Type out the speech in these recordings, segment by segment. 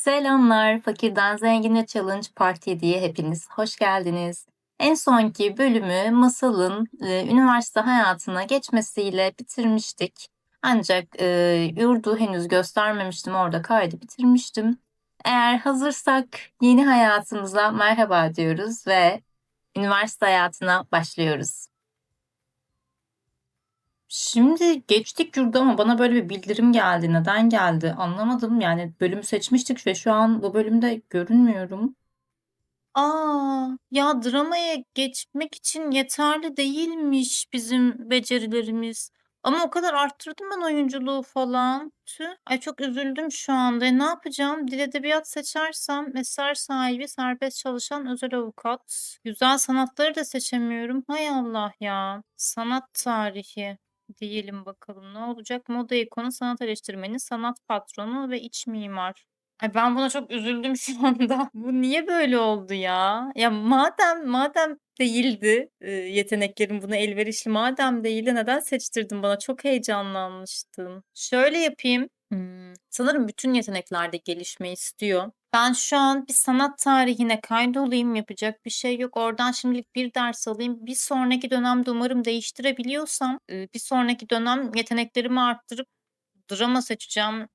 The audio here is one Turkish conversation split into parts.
Selamlar, Fakirden Zengine Challenge Part 7'ye hepiniz hoş geldiniz. En sonki bölümü Masal'ın e, üniversite hayatına geçmesiyle bitirmiştik. Ancak e, yurdu henüz göstermemiştim, orada kaydı bitirmiştim. Eğer hazırsak yeni hayatımıza merhaba diyoruz ve üniversite hayatına başlıyoruz. Şimdi geçtik yurda ama bana böyle bir bildirim geldi. Neden geldi anlamadım. Yani bölümü seçmiştik ve şu an bu bölümde görünmüyorum. A! Ya, dramaya geçmek için yeterli değilmiş bizim becerilerimiz. Ama o kadar arttırdım ben oyunculuğu falan. Tüh! Ay, çok üzüldüm şu anda. E, ne yapacağım? Dil edebiyat seçersem eser sahibi, serbest çalışan özel avukat. Güzel sanatları da seçemiyorum. Hay Allah ya! Sanat tarihi diyelim bakalım ne olacak? Moda ikonu, sanat eleştirmeni, sanat patronu ve iç mimar. Ay, ben buna çok üzüldüm şu anda. Bu niye böyle oldu ya? Ya, madem madem değildi, eee, yeteneklerim buna elverişli, madem değildi neden seçtirdin bana? Çok heyecanlanmıştım. Şöyle yapayım, ımm, sanırım bütün yetenekler de gelişme istiyor. Ben şu an bir sanat tarihine kaydolayım, yapacak bir şey yok. Oradan şimdilik bir ders alayım. Bir sonraki dönemde umarım değiştirebiliyorsam, eee, bir sonraki dönem yeteneklerimi arttırıp drama seçeceğim.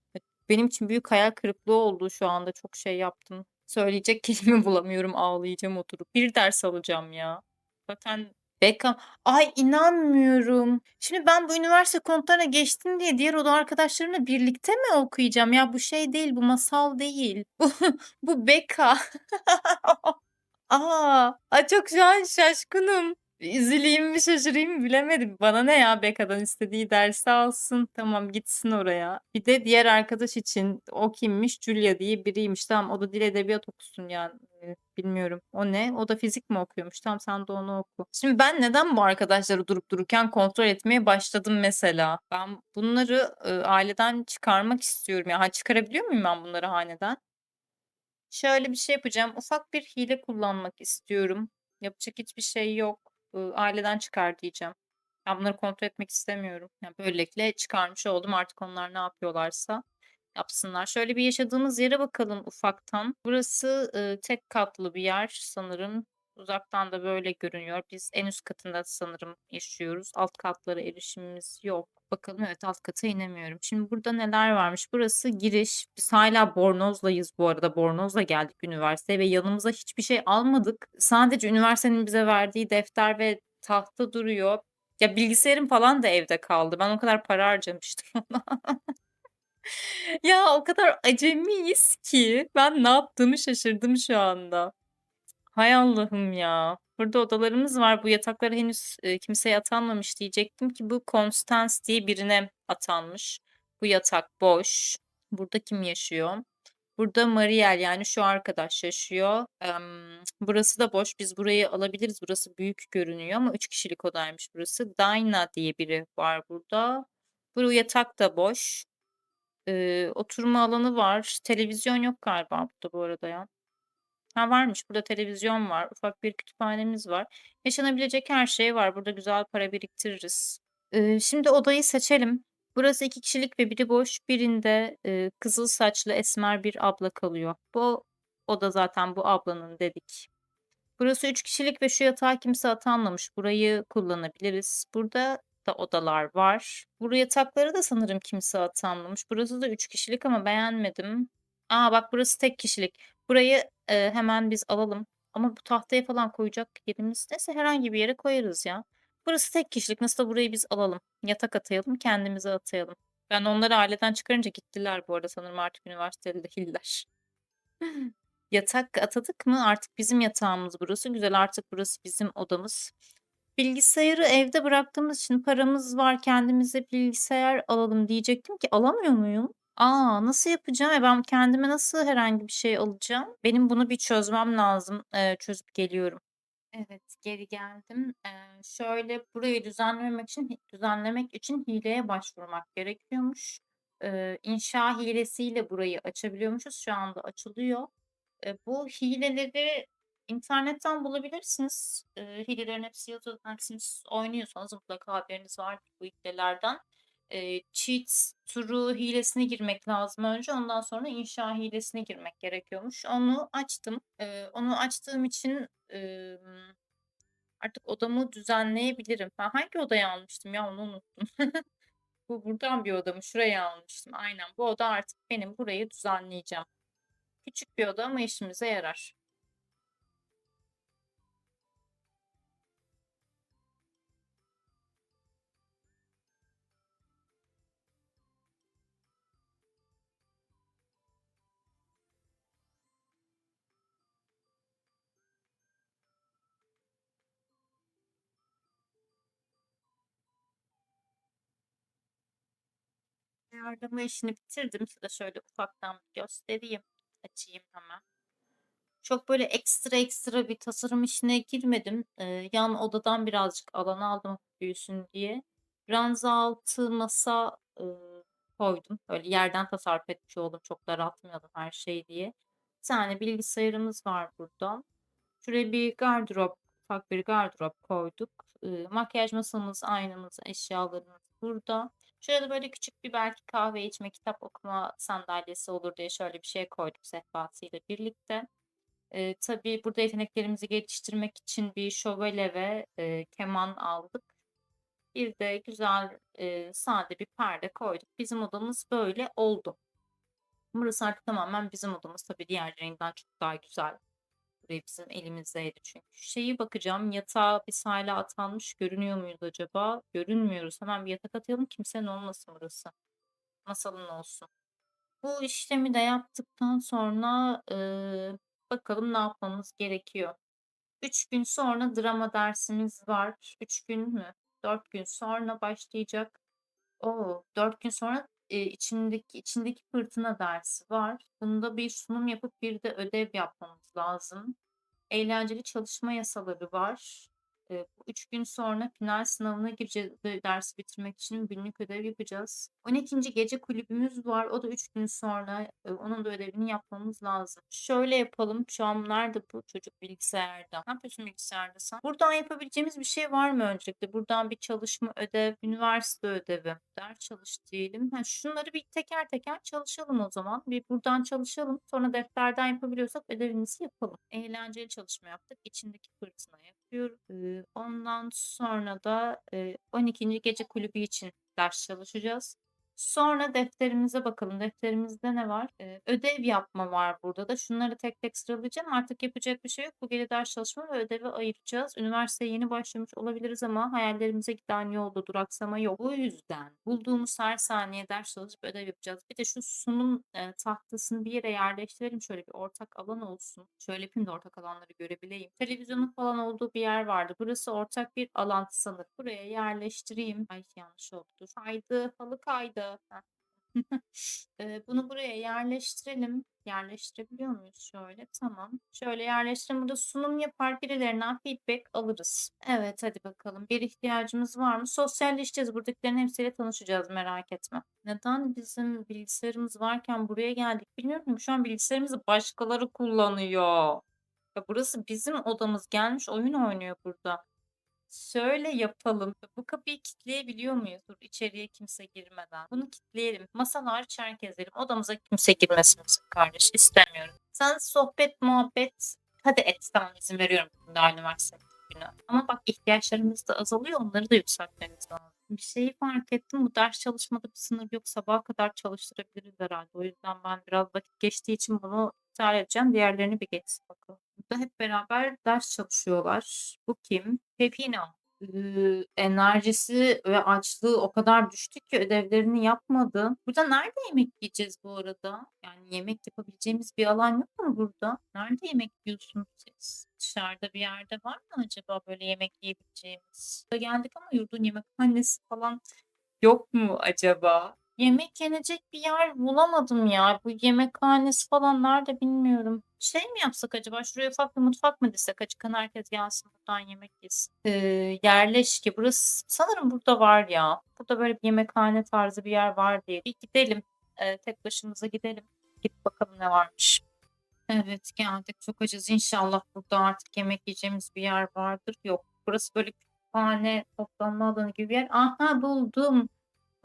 Benim için büyük hayal kırıklığı oldu şu anda. Çok şey yaptım. Söyleyecek kelime bulamıyorum. Ağlayacağım oturup. Bir ders alacağım ya. Zaten Beckham Ay, inanmıyorum. Şimdi ben bu üniversite konutlarına geçtim diye diğer oda arkadaşlarımla birlikte mi okuyacağım? Ya, bu şey değil, bu masal değil. Bu bu Beka. A! Ay, çok şu an şaşkınım. Üzüleyim mi, şaşırayım mı bilemedim. Bana ne ya Beka'dan istediği dersi alsın. Tamam gitsin oraya. Bir de diğer arkadaş için o kimmiş? Julia diye biriymiş. Tamam o da dil edebiyat okusun yani. Eee, bilmiyorum. O ne? O da fizik mi okuyormuş? Tamam sen de onu oku. Şimdi ben neden bu arkadaşları durup dururken kontrol etmeye başladım mesela? Ben bunları, ııı, aileden çıkarmak istiyorum. Ya, ha, çıkarabiliyor muyum ben bunları haneden? Şöyle bir şey yapacağım. Ufak bir hile kullanmak istiyorum. Yapacak hiçbir şey yok. Aileden çıkar diyeceğim. Ben bunları kontrol etmek istemiyorum. Yani, böylelikle çıkarmış oldum. Artık onlar ne yapıyorlarsa yapsınlar. Şöyle bir yaşadığımız yere bakalım ufaktan. Burası, ııı, tek katlı bir yer sanırım. Uzaktan da böyle görünüyor. Biz en üst katında sanırım yaşıyoruz. Alt katlara erişimimiz yok. Bakalım, evet, alt kata inemiyorum. Şimdi burada neler varmış? Burası giriş. Biz hâlâ bornozlayız bu arada. Bornozla geldik üniversiteye ve yanımıza hiçbir şey almadık. Sadece üniversitenin bize verdiği defter ve tahta duruyor. Ya, bilgisayarım falan da evde kaldı. Ben o kadar para harcamıştım ona. Ya, o kadar acemiyiz ki ben ne yaptığımı şaşırdım şu anda. Hay Allah'ım ya. Burada odalarımız var. Bu yataklara henüz, eee, kimseye atanmamış diyecektim ki bu Constance diye birine atanmış. Bu yatak boş. Burada kim yaşıyor? Burada Mariel yani şu arkadaş yaşıyor. Emm, burası da boş. Biz burayı alabiliriz. Burası büyük görünüyor ama 3 kişilik odaymış burası. Dayna diye biri var burada. Bu yatak da boş. Eee, oturma alanı var. Televizyon yok galiba burada bu arada ya. Ha, varmış. Burada televizyon var. Ufak bir kütüphanemiz var. Yaşanabilecek her şey var. Burada güzel para biriktiririz. Eee, şimdi odayı seçelim. Burası 2 kişilik ve biri boş. Birinde, eee, kızıl saçlı esmer bir abla kalıyor. Bu oda zaten bu ablanın dedik. Burası 3 kişilik ve şu yatağa kimse atanmamış. Burayı kullanabiliriz. Burada da odalar var. Bu yataklara da sanırım kimse atanmamış. Burası da 3 kişilik ama beğenmedim. A, bak burası tek kişilik. Burayı, eee, hemen biz alalım ama bu tahtaya falan koyacak yerimiz neyse herhangi bir yere koyarız ya. Burası tek kişilik. Nasılsa burayı biz alalım. Yatak atayalım, kendimize atayalım. Ben onları aileden çıkarınca gittiler bu arada. Sanırım artık üniversitede değiller. Yatak atadık mı? Artık bizim yatağımız burası. Güzel, artık burası bizim odamız. Bilgisayarı evde bıraktığımız için paramız var, kendimize bilgisayar alalım diyecektim ki alamıyor muyum? A! Nasıl yapacağım? E, ben kendime nasıl herhangi bir şey alacağım? Benim bunu bir çözmem lazım. Eee, çözüp geliyorum. Evet, geri geldim. Eee, şöyle, burayı düzenlemek için düzenlemek için hileye başvurmak gerekiyormuş. Eee, inşa hilesiyle burayı açabiliyormuşuz. Şu anda açılıyor. Eee, bu hileleri internetten bulabilirsiniz. Eee, hilelerin hepsi yazıyor. Oynuyorsanız mutlaka haberiniz vardır bu hilelerden. Eee, cheat turu hilesine girmek lazım önce. Ondan sonra inşa hilesine girmek gerekiyormuş. Onu açtım. Eee, onu açtığım için, emm, artık odamı düzenleyebilirim. Ben hangi odayı almıştım ya onu unuttum. Bu buradan bir oda mı? Şuraya almıştım. Aynen bu oda artık benim. Burayı düzenleyeceğim. Küçük bir oda ama işimize yarar. Ayarlama işini bitirdim. Size şöyle ufaktan göstereyim. Açayım hemen. Çok böyle ekstra ekstra bir tasarım işine girmedim. Eee, yan odadan birazcık alan aldım büyüsün diye. Ranza altı masa, ııı, koydum. Böyle yerden tasarruf etmiş oldum çok daraltmayalım her şeyi diye. Bir tane bilgisayarımız var burada. Şuraya bir gardırop, ufak bir gardırop koyduk. Iıı, makyaj masamız, aynamız, eşyalarımız burada. Şuraya da böyle küçük bir belki kahve içme, kitap okuma sandalyesi olur diye şöyle bir şey koydum sehpasıyla birlikte. Eee, tabii burada yeteneklerimizi geliştirmek için bir şövalye ve, eee, keman aldık. Bir de güzel, eee, sade bir perde koyduk. Bizim odamız böyle oldu. Burası artık tamamen bizim odamız. Tabii diğerlerinden çok daha güzel. Burayı bizim elimizdeydi çünkü. Şeyi bakacağım, yatağa biz hâlâ atanmış görünüyor muyuz acaba? Görünmüyoruz. Hemen bir yatak atayalım, kimsenin olmasın burası. Masalın olsun. Bu işlemi de yaptıktan sonra, ııı, bakalım ne yapmamız gerekiyor. 3 gün sonra drama dersimiz var. 3 gün mü? 4 gün sonra başlayacak. O! 4 gün sonra, eee, içimdeki içindeki fırtına dersi var. Bunda bir sunum yapıp bir de ödev yapmamız lazım. Eğlenceli çalışma yasaları var. Bu 3 gün sonra final sınavına gireceğiz dersi bitirmek için günlük ödev yapacağız. 12'nci gece kulübümüz var. O da 3 gün sonra. Onun da ödevini yapmamız lazım. Şöyle yapalım. Şu an nerede bu çocuk bilgisayarda? Ne yapıyorsun bilgisayarda sen? Buradan yapabileceğimiz bir şey var mı öncelikle? Buradan bir çalışma, ödev, üniversite ödevi, ders çalış diyelim. Ha, şunları bir teker teker çalışalım o zaman. Bir buradan çalışalım. Sonra defterden yapabiliyorsak ödevimizi yapalım. Eğlenceli çalışma yaptık. İçindeki fırtına Eee, ondan sonra da, eee, 12'nci gece kulübü için ders çalışacağız. Sonra defterimize bakalım. Defterimizde ne var? Eee, ödev yapma var burada da. Şunları tek tek sıralayacağım. Artık yapacak bir şey yok. Bu gece ders çalışma ve ödevi ayıracağız. Üniversiteye yeni başlamış olabiliriz ama hayallerimize giden yolda duraksama yok. Bu yüzden bulduğumuz her saniye ders çalışıp ödev yapacağız. Bir de şu sunum, eee, tahtasını bir yere yerleştirelim. Şöyle bir ortak alan olsun. Şöyle yapayım da ortak alanları görebileyim. Televizyonun falan olduğu bir yer vardı. Burası ortak bir alan sanırım. Buraya yerleştireyim. Ay yanlış oldu. Kaydı. Halı kaydı. Bunu buraya yerleştirelim. Yerleştirebiliyor muyuz? Şöyle, tamam. Şöyle yerleştirelim. Burada sunum yapar, birilerinden feedback alırız. Evet, hadi bakalım. Bir ihtiyacımız var mı? Sosyalleşeceğiz. Buradakilerin hepsiyle tanışacağız, merak etme. Neden bizim bilgisayarımız varken buraya geldik bilmiyorum şu an bilgisayarımızı başkaları kullanıyor. Ya, burası bizim odamız. Gelmiş oyun oynuyor burada. Şöyle yapalım. Bu kapıyı kilitleyebiliyor muyuz? Dur, içeriye kimse girmeden. Bunu kilitleyelim. Masal hariç herkes girelim. Odamıza kimse girmesin kardeş. İstemiyorum. Sen sohbet, muhabbet hadi et. Tamam izin veriyorum daha üniversite günü. Ama bak ihtiyaçlarımız da azalıyor. Onları da yükseltmemiz lazım. Bir şeyi fark ettim. Bu ders çalışmada bir sınır yok. Sabaha kadar çalıştırabiliriz herhalde. O yüzden ben biraz vakit geçtiği için bunu iptal edeceğim. Diğerlerini bir geçsin bakalım. Burada hep beraber ders çalışıyorlar. Bu kim? Pepino. Enerjisi ve açlığı o kadar düştü ki ödevlerini yapmadı. Burada nerede yemek yiyeceğiz bu arada? Yani yemek yapabileceğimiz bir alan yok mu burada? Nerede yemek yiyorsunuz siz? Dışarıda bir yerde var mı acaba böyle yemek yiyebileceğimiz? Burada geldik ama yurdun yemekhanesi falan yok mu acaba? Yemek yenecek bir yer bulamadım ya. Bu yemekhanesi falan nerede bilmiyorum. Şey mi yapsak acaba? Şuraya ufak bir mutfak mı dizsek? Acıkan herkes gelsin buradan yemek yesin. Eee, yerleşke. Burası sanırım burada var ya. Burada böyle bir yemekhane tarzı bir yer var diye. Bir gidelim. Eee, tek başımıza gidelim. Gidip bakalım ne varmış. Evet geldik. Çok acız. İnşallah burada artık yemek yiyeceğimiz bir yer vardır. Yok. Burası böyle kütüphane, toplanma alanı gibi bir yer. Aha buldum.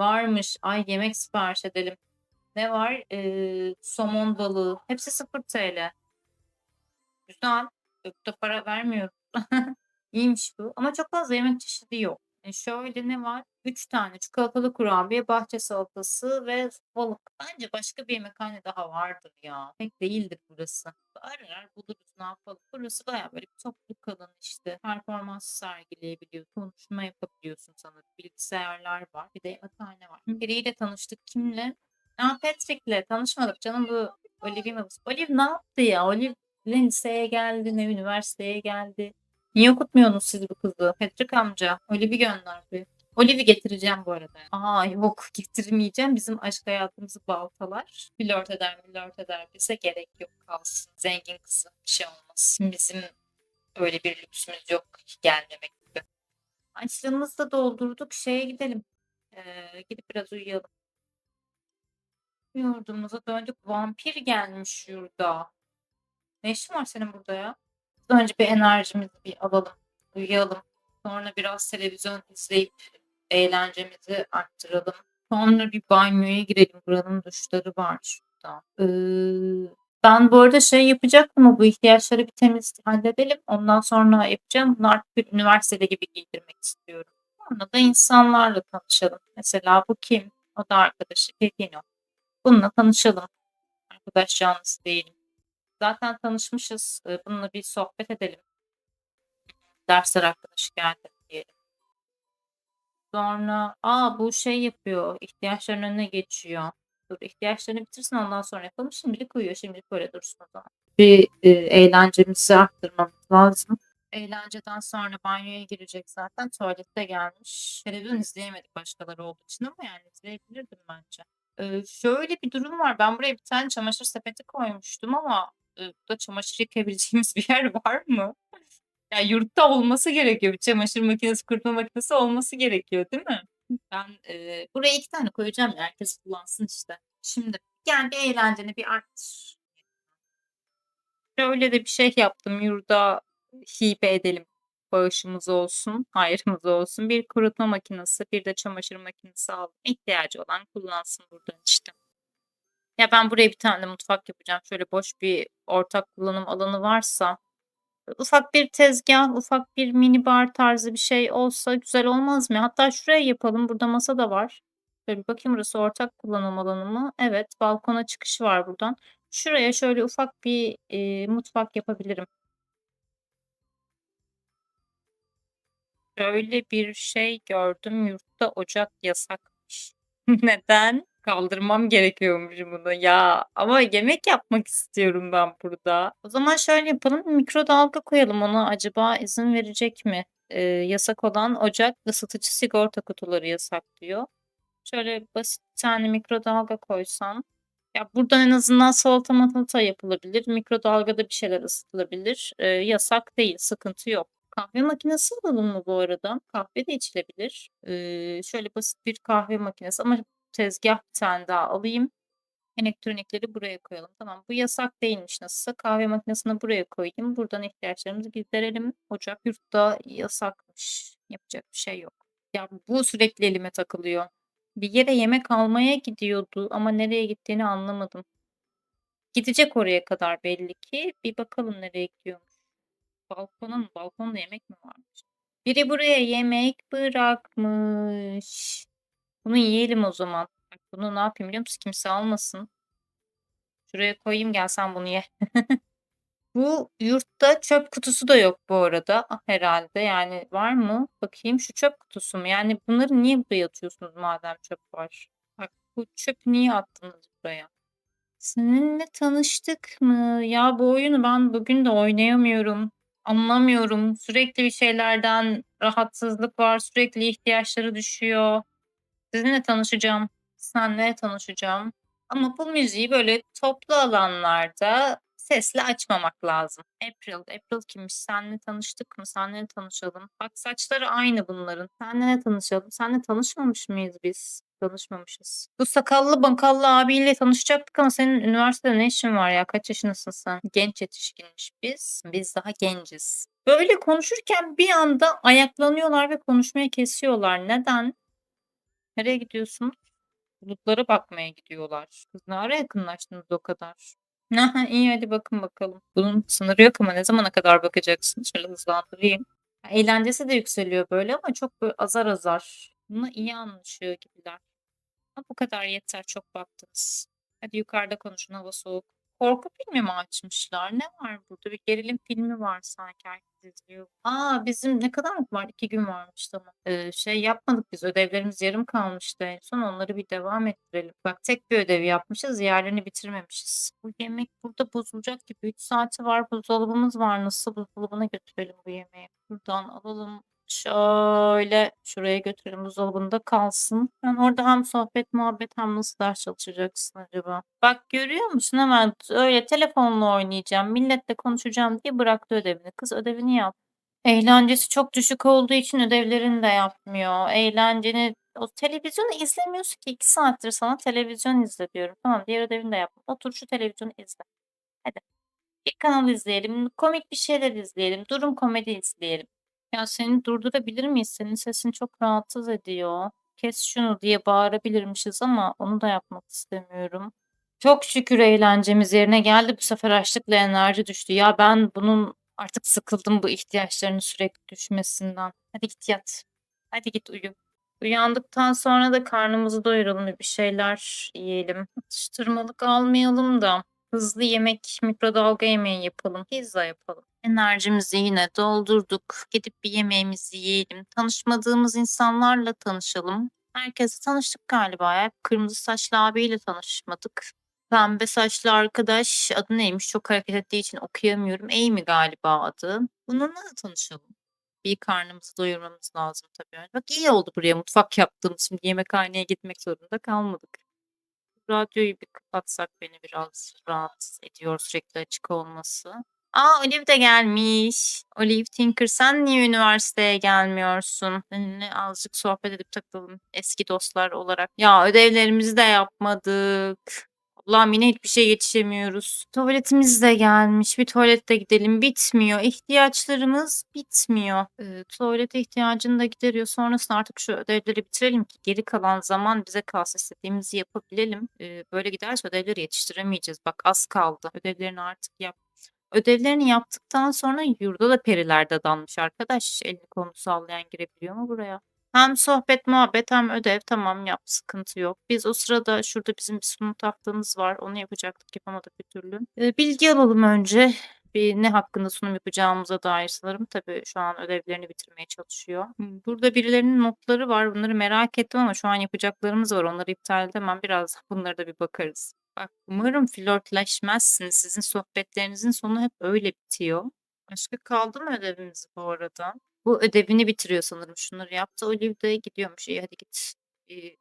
Varmış. Ay yemek sipariş edelim. Ne var? Ee, somon balığı. Hepsi 0 TL. Güzel. Çok da para vermiyoruz. İyiymiş bu. Ama çok fazla yemek çeşidi yok. E şöyle ne var? 3 tane çikolatalı kurabiye, bahçe salatası ve balık. Bence başka bir yemekhane daha vardır ya. Pek değildir burası. Arar buluruz ne yapalım. Burası baya böyle bir topluluk alanı işte. Performans sergileyebiliyorsun. Konuşma yapabiliyorsun sanırım. Bilgisayarlar var. Bir de yemekhane var. Biriyle tanıştık. Kimle? Aa Patrick'le tanışmadık canım bu Olive Olive ne yaptı ya? Olive liseye geldi ne üniversiteye geldi. Niye okutmuyorsunuz siz bu kızı? Patrick amca. Olive'i gönder bir. Olive'i getireceğim bu arada. Aa yok getirmeyeceğim. Bizim aşk hayatımızı baltalar. Flört eder flört eder bize gerek yok kalsın. Zengin kızı bir şey olmaz. Bizim öyle bir lüksümüz yok gelmemek gibi. Açlığımızı da doldurduk. Şeye gidelim. Ee, gidip biraz uyuyalım. Yurdumuza döndük. Vampir gelmiş yurda. Ne işin var senin burada ya? Önce bir enerjimizi bir alalım, uyuyalım. Sonra biraz televizyon izleyip eğlencemizi arttıralım. Sonra bir banyoya girelim. Buranın duşları var şurada. Ee, ben bu arada şey yapacaktım ama bu ihtiyaçları bir temiz halledelim. Ondan sonra yapacağım. Bunu artık bir üniversitede gibi giydirmek istiyorum. Sonra da insanlarla tanışalım. Mesela bu kim? O da arkadaşı Pepino. Bununla tanışalım. Arkadaş canlısı değilim. Zaten tanışmışız. Ee, Bununla bir sohbet edelim. Dersler arkadaşı geldi. Sonra aa bu şey yapıyor. ihtiyaçların önüne geçiyor. Dur ihtiyaçlarını bitirsin ondan sonra yapalım. Şimdilik uyuyor. Şimdilik böyle dursun o zaman. Bir e, eğlencemizi arttırmamız lazım. Eğlenceden sonra banyoya girecek zaten. Tuvalette gelmiş. Televizyon izleyemedik başkaları olduğu için ama yani izleyebilirdim bence. Ee, şöyle bir durum var. Ben buraya bir tane çamaşır sepeti koymuştum ama e, burada çamaşır yıkayabileceğimiz bir yer var mı? Ya yurtta olması gerekiyor. Bir çamaşır makinesi, kurutma makinesi olması gerekiyor, değil mi? Ben e, buraya iki tane koyacağım ya. Herkes kullansın işte. Şimdi gel bir eğlenceni bir arttır. Şöyle de bir şey yaptım. Yurda hibe edelim. Bağışımız olsun, hayrımız olsun. Bir kurutma makinesi, bir de çamaşır makinesi aldım. İhtiyacı olan kullansın buradan işte. Ya ben buraya bir tane de mutfak yapacağım. Şöyle boş bir ortak kullanım alanı varsa ufak bir tezgah, ufak bir mini bar tarzı bir şey olsa güzel olmaz mı? Hatta şuraya yapalım. Burada masa da var. Şöyle bir bakayım burası ortak kullanım alanı mı? Evet, balkona çıkış var buradan. Şuraya şöyle ufak bir e, mutfak yapabilirim. Şöyle bir şey gördüm. Yurtta ocak yasakmış. Neden? Kaldırmam gerekiyormuş bunu ya. Ama yemek yapmak istiyorum ben burada. O zaman şöyle yapalım. Mikrodalga koyalım ona. Acaba izin verecek mi? Ee, yasak olan ocak ısıtıcı sigorta kutuları yasak diyor. Şöyle basit bir tane mikrodalga koysam. Ya buradan en azından salata matata yapılabilir. Mikrodalgada bir şeyler ısıtılabilir. Ee, yasak değil, sıkıntı yok. Kahve makinesi alalım mı bu arada? Kahve de içilebilir. Ee, şöyle basit bir kahve makinesi ama tezgah bir tane daha alayım. Elektronikleri buraya koyalım. Tamam bu yasak değilmiş nasılsa. Kahve makinesini buraya koyayım. Buradan ihtiyaçlarımızı giderelim. Ocak yurtta yasakmış. Yapacak bir şey yok. Ya bu sürekli elime takılıyor. Bir yere yemek almaya gidiyordu ama nereye gittiğini anlamadım. Gidecek oraya kadar belli ki. Bir bakalım nereye gidiyormuş. Balkona mı? Balkonda yemek mi varmış? Biri buraya yemek bırakmış. Bunu yiyelim o zaman. Bunu ne yapayım biliyor musun? Kimse almasın. Şuraya koyayım gel sen bunu ye. Bu yurtta çöp kutusu da yok bu arada ah, herhalde. Yani var mı? Bakayım şu çöp kutusu mu? Yani bunları niye buraya atıyorsunuz madem çöp var? Bak bu çöpü niye attınız buraya? Seninle tanıştık mı? Ya bu oyunu ben bugün de oynayamıyorum. Anlamıyorum. Sürekli bir şeylerden rahatsızlık var. Sürekli ihtiyaçları düşüyor. Sizinle tanışacağım. Senle tanışacağım. Ama bu müziği böyle toplu alanlarda sesli açmamak lazım. April, April kimmiş? Senle tanıştık mı? Senle tanışalım. Bak saçları aynı bunların. Senle tanışalım. Senle tanışmamış mıyız biz? Tanışmamışız. Bu sakallı bakallı abiyle tanışacaktık ama senin üniversitede ne işin var ya? Kaç yaşındasın sen? Genç yetişkinmiş biz. Biz daha genciz. Böyle konuşurken bir anda ayaklanıyorlar ve konuşmayı kesiyorlar. Neden? Nereye gidiyorsunuz? Bulutlara bakmaya gidiyorlar. Kız ne ara yakınlaştınız o kadar? Aha, iyi hadi bakın bakalım. Bunun sınırı yok ama ne zamana kadar bakacaksınız? Şöyle hızlandırayım. Eğlencesi de yükseliyor böyle ama çok böyle azar azar. Bununla iyi anlaşıyor gibiler. Ha, bu kadar yeter çok baktınız. Hadi yukarıda konuşun hava soğuk. Korku filmi mi açmışlar? Ne var burada? Bir gerilim filmi var sanki herkes izliyor. Aa bizim ne kadar var? İki gün varmış tamam. Ee, şey yapmadık biz ödevlerimiz yarım kalmıştı en son onları bir devam ettirelim. Bak tek bir ödev yapmışız diğerlerini bitirmemişiz. Bu yemek burada bozulacak gibi 3 saati var buzdolabımız var nasıl buzdolabına götürelim bu yemeği. Buradan alalım Şöyle şuraya götürelim buzdolabında kalsın. Ben orada hem sohbet muhabbet hem nasıl ders çalışacaksın acaba? Bak görüyor musun hemen öyle telefonla oynayacağım, milletle konuşacağım diye bıraktı ödevini. Kız ödevini yap. Eğlencesi çok düşük olduğu için ödevlerini de yapmıyor. Eğlenceni o televizyonu izlemiyorsun ki 2 saattir sana televizyon izle diyorum. Tamam diğer ödevini de yap. Otur şu televizyonu izle. Hadi. Bir kanal izleyelim, komik bir şeyler izleyelim, durum komedi izleyelim. Ya seni durdurabilir miyiz? Senin sesin çok rahatsız ediyor. Kes şunu diye bağırabilirmişiz ama onu da yapmak istemiyorum. Çok şükür eğlencemiz yerine geldi. Bu sefer açlıkla enerji düştü. Ya ben bunun artık sıkıldım bu ihtiyaçlarının sürekli düşmesinden. Hadi git yat. Hadi git uyu. Uyandıktan sonra da karnımızı doyuralım bir şeyler yiyelim. Atıştırmalık almayalım da hızlı yemek, mikrodalga yemeği yapalım. Pizza yapalım. Enerjimizi yine doldurduk. Gidip bir yemeğimizi yiyelim. Tanışmadığımız insanlarla tanışalım. Herkese tanıştık galiba ya. Kırmızı saçlı abiyle tanışmadık. Pembe saçlı arkadaş adı neymiş? Çok hareket ettiği için okuyamıyorum. Amy galiba adı. Bununla da tanışalım. Bir karnımızı doyurmamız lazım tabii. Bak iyi oldu buraya mutfak yaptığımız. Şimdi yemekhaneye gitmek zorunda kalmadık. Radyoyu bir kapatsak beni biraz rahatsız ediyor sürekli açık olması. Aa Olive de gelmiş. Olive Tinker sen niye üniversiteye gelmiyorsun? Seninle azıcık sohbet edip takılalım eski dostlar olarak. Ya ödevlerimizi de yapmadık. Allah'ım yine hiçbir şey yetişemiyoruz. Tuvaletimiz de gelmiş. Bir tuvalette gidelim. Bitmiyor. İhtiyaçlarımız bitmiyor. Ee, tuvalete ihtiyacını da gideriyor. Sonrasında artık şu ödevleri bitirelim ki geri kalan zaman bize kalsın istediğimizi yapabilelim. Ee, böyle giderse ödevleri yetiştiremeyeceğiz. Bak az kaldı. Ödevlerini artık yap. Ödevlerini yaptıktan sonra yurda da periler dadanmış arkadaş. Elini kolunu sallayan girebiliyor mu buraya? Hem sohbet muhabbet hem ödev tamam yap sıkıntı yok. Biz o sırada şurada bizim bir sunum tahtamız var. Onu yapacaktık yapamadık bir türlü. Ee, bilgi alalım önce. Bir ne hakkında sunum yapacağımıza dair sanırım. Tabii şu an ödevlerini bitirmeye çalışıyor. Burada birilerinin notları var. Bunları merak ettim ama şu an yapacaklarımız var. Onları iptal edemem. Biraz bunlara da bir bakarız. Bak umarım flörtleşmezsiniz. Sizin sohbetlerinizin sonu hep öyle bitiyor. Başka kaldı mı ödevimiz bu arada? Bu ödevini bitiriyor sanırım. Şunları yaptı. Olive de gidiyormuş. İyi hadi git. Bir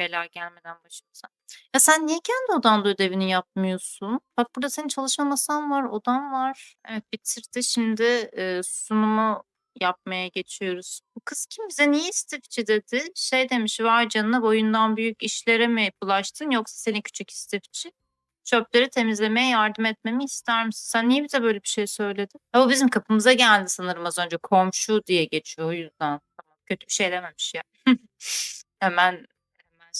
bela gelmeden başımıza. Ya sen niye kendi odanda ödevini yapmıyorsun? Bak burada senin çalışma masan var, odan var. Evet bitirdi. Şimdi e, sunumu yapmaya geçiyoruz. Bu kız kim bize niye istifçi dedi? Şey demiş vay canına boyundan büyük işlere mi bulaştın yoksa seni küçük istifçi? Çöpleri temizlemeye yardım etmemi ister misin? Sen niye bize böyle bir şey söyledin? Ya o bizim kapımıza geldi sanırım az önce. Komşu diye geçiyor o yüzden. Kötü bir şey dememiş ya. Hemen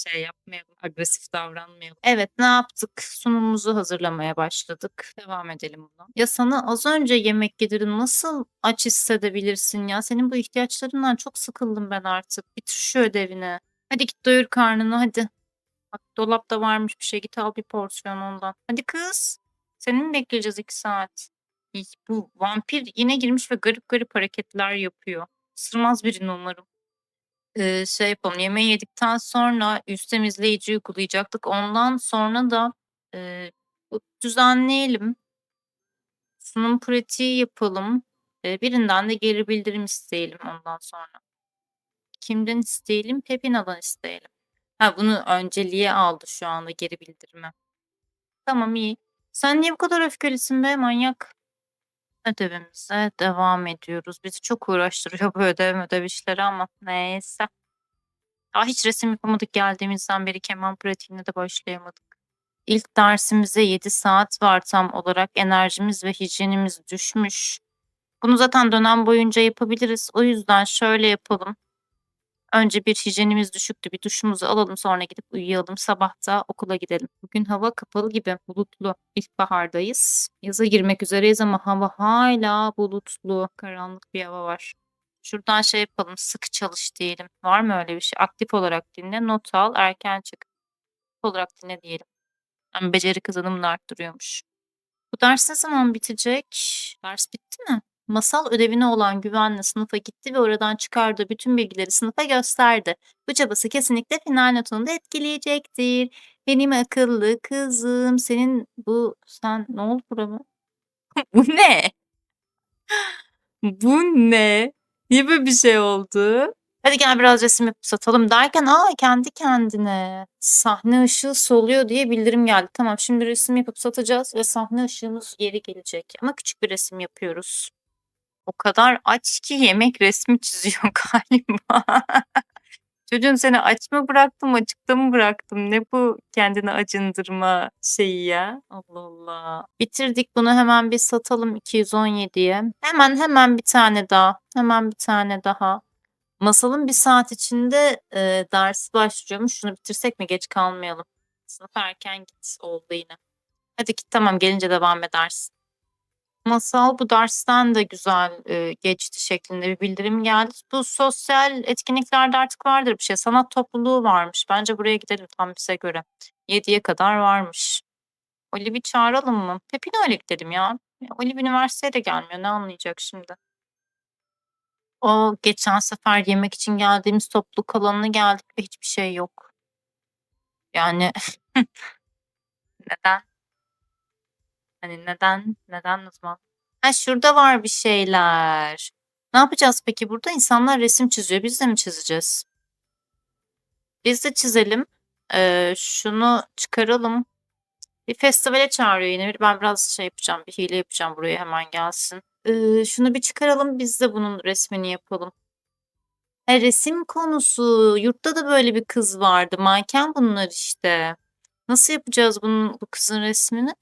şey yapmayalım. Agresif davranmayalım. Evet ne yaptık? Sunumumuzu hazırlamaya başladık. Devam edelim buna. Ya sana az önce yemek yedirdim. Nasıl aç hissedebilirsin ya? Senin bu ihtiyaçlarından çok sıkıldım ben artık. Bitir şu ödevini. Hadi git doyur karnını hadi. Bak dolapta varmış bir şey. Git al bir porsiyon ondan. Hadi kız. Senin mi bekleyeceğiz iki saat? Bu vampir yine girmiş ve garip garip hareketler yapıyor. Isırmaz birini umarım. Ee, şey yapalım. Yemeği yedikten sonra üst temizleyici uygulayacaktık. Ondan sonra da e, bu- düzenleyelim. Sunum pratiği yapalım. Ee, birinden de geri bildirim isteyelim ondan sonra. Kimden isteyelim? Pepina'dan isteyelim. Ha bunu önceliğe aldı şu anda geri bildirimi. Tamam iyi. Sen niye bu kadar öfkelisin be manyak? Ödevimize devam ediyoruz. Bizi çok uğraştırıyor bu ödev ödev işleri ama neyse. Daha hiç resim yapamadık geldiğimizden beri keman pratiğine de başlayamadık. İlk dersimize 7 saat var tam olarak. Enerjimiz ve hijyenimiz düşmüş. Bunu zaten dönem boyunca yapabiliriz. O yüzden şöyle yapalım. Önce bir hijyenimiz düşüktü. Bir duşumuzu alalım sonra gidip uyuyalım. Sabah da okula gidelim. Bugün hava kapalı gibi bulutlu. İlkbahardayız. Yaza girmek üzereyiz ama hava hala bulutlu. Karanlık bir hava var. Şuradan şey yapalım. Sık çalış diyelim. Var mı öyle bir şey? Aktif olarak dinle. Not al. Erken çık. Aktif olarak dinle diyelim. Yani beceri kazanımını arttırıyormuş. Bu ders ne zaman bitecek? Ders bitti mi? Masal ödevine olan güvenle sınıfa gitti ve oradan çıkardığı bütün bilgileri sınıfa gösterdi. Bu çabası kesinlikle final notunu da etkileyecektir. Benim akıllı kızım, senin bu sen ne oldu buramı? bu ne? bu ne? Niye böyle bir şey oldu? Hadi gel biraz resim yapıp satalım derken aa kendi kendine sahne ışığı soluyor diye bildirim geldi. Tamam şimdi resim yapıp satacağız ve sahne ışığımız geri gelecek. Ama küçük bir resim yapıyoruz. O kadar aç ki yemek resmi çiziyor galiba. Çocuğum seni aç mı bıraktım, açıkta mı bıraktım? Ne bu kendini acındırma şeyi ya? Allah Allah. Bitirdik bunu hemen bir satalım 217'ye. Hemen hemen bir tane daha. Hemen bir tane daha. Masalın bir saat içinde e, dersi başlıyormuş. Şunu bitirsek mi geç kalmayalım. Sınıf erken git oldu yine. Hadi git tamam gelince devam edersin. Masal bu dersten de güzel e, geçti şeklinde bir bildirim geldi. Bu sosyal etkinliklerde artık vardır bir şey. Sanat topluluğu varmış. Bence buraya gidelim tam bize göre. 7'ye kadar varmış. Oliv'i çağıralım mı? Pepino öyle gidelim ya. Ya, Oliv üniversiteye de gelmiyor. Ne anlayacak şimdi? O geçen sefer yemek için geldiğimiz topluluk alanına geldik ve hiçbir şey yok. Yani neden? Hani neden? Neden Nızman? Ha şurada var bir şeyler. Ne yapacağız peki burada? İnsanlar resim çiziyor. Biz de mi çizeceğiz? Biz de çizelim. Ee, şunu çıkaralım. Bir festivale çağırıyor yine. Ben biraz şey yapacağım. Bir hile yapacağım buraya hemen gelsin. Ee, şunu bir çıkaralım. Biz de bunun resmini yapalım. Ha, resim konusu. Yurtta da böyle bir kız vardı. Manken bunlar işte. Nasıl yapacağız bunun bu kızın resmini?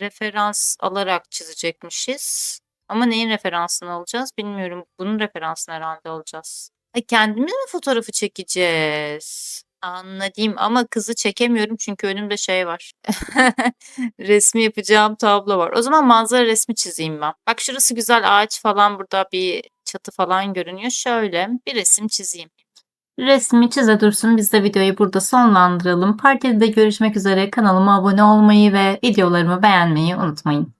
Referans alarak çizecekmişiz. Ama neyin referansını alacağız bilmiyorum. Bunun referansını herhalde alacağız. Ha, kendimiz mi fotoğrafı çekeceğiz? Anladım ama kızı çekemiyorum çünkü önümde şey var. Resmi yapacağım tablo var. O zaman manzara resmi çizeyim ben. Bak şurası güzel ağaç falan burada bir çatı falan görünüyor. Şöyle bir resim çizeyim. Resmi çize dursun. Biz de videoyu burada sonlandıralım. Partide görüşmek üzere. Kanalıma abone olmayı ve videolarımı beğenmeyi unutmayın.